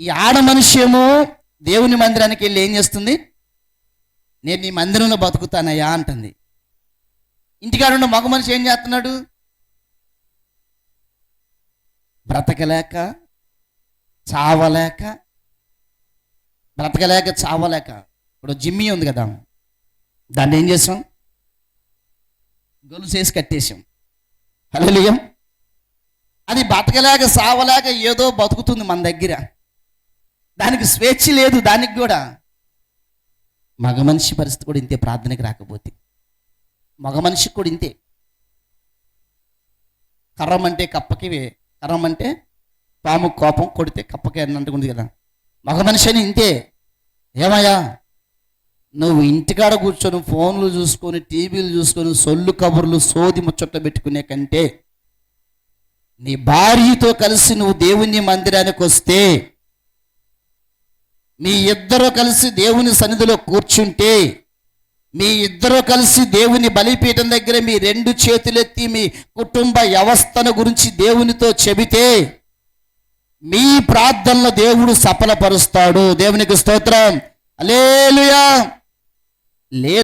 ఈ ఆడ మనిషి ఏమో దేవుని మందిరానికి వెళ్ళి ఏం చేస్తుంది? నేను నీ మందిరంలో బతుకుతానయ్యా అంటుంది. ఇంటికాడున్న మగ మనిషి ఏం చేస్తున్నాడు? బ్రతకలేక చావలేక బ్రతకలేక చావలేక. ఇప్పుడు జిమ్మి ఉంది కదా. దాన్ని ఏం చేసాం? గొలుసు వేసి కట్టేసాం. హలో అది బతకలేక సావలేక ఏదో బతుకుతుంది మన దగ్గర. దానికి స్వేచ్ఛ లేదు దానికి కూడా. మగ మనిషి పరిస్థితి కూడా ఇంతే ప్రార్థనకి రాకపోతే. మగ మనిషికి కూడా ఇంతే. కర్రం అంటే కప్పకి కర్రం అంటే పాము కోపం కొడితే కప్పకి అని అంటుకుంది కదా. మగ మనిషి అని ఇంతే. ఏమయ్యా? నువ్వు ఇంటికాడ కూర్చొని ఫోన్లు చూసుకొని టీవీలు చూసుకొని సొల్లు కబుర్లు సోది ముచ్చట్లు పెట్టుకునే కంటే నీ భార్యతో కలిసి నువ్వు దేవుని మందిరానికి వస్తే మీ ఇద్దరు కలిసి దేవుని సన్నిధిలో కూర్చుంటే మీ ఇద్దరు కలిసి దేవుని బలిపీఠం దగ్గర మీ రెండు చేతులెత్తి మీ కుటుంబ వ్యవస్థను గురించి దేవునితో చెబితే మీ ప్రార్థనలు దేవుడు సఫలపరుస్తాడు. దేవునికి స్తోత్రం. అలేలుయా లే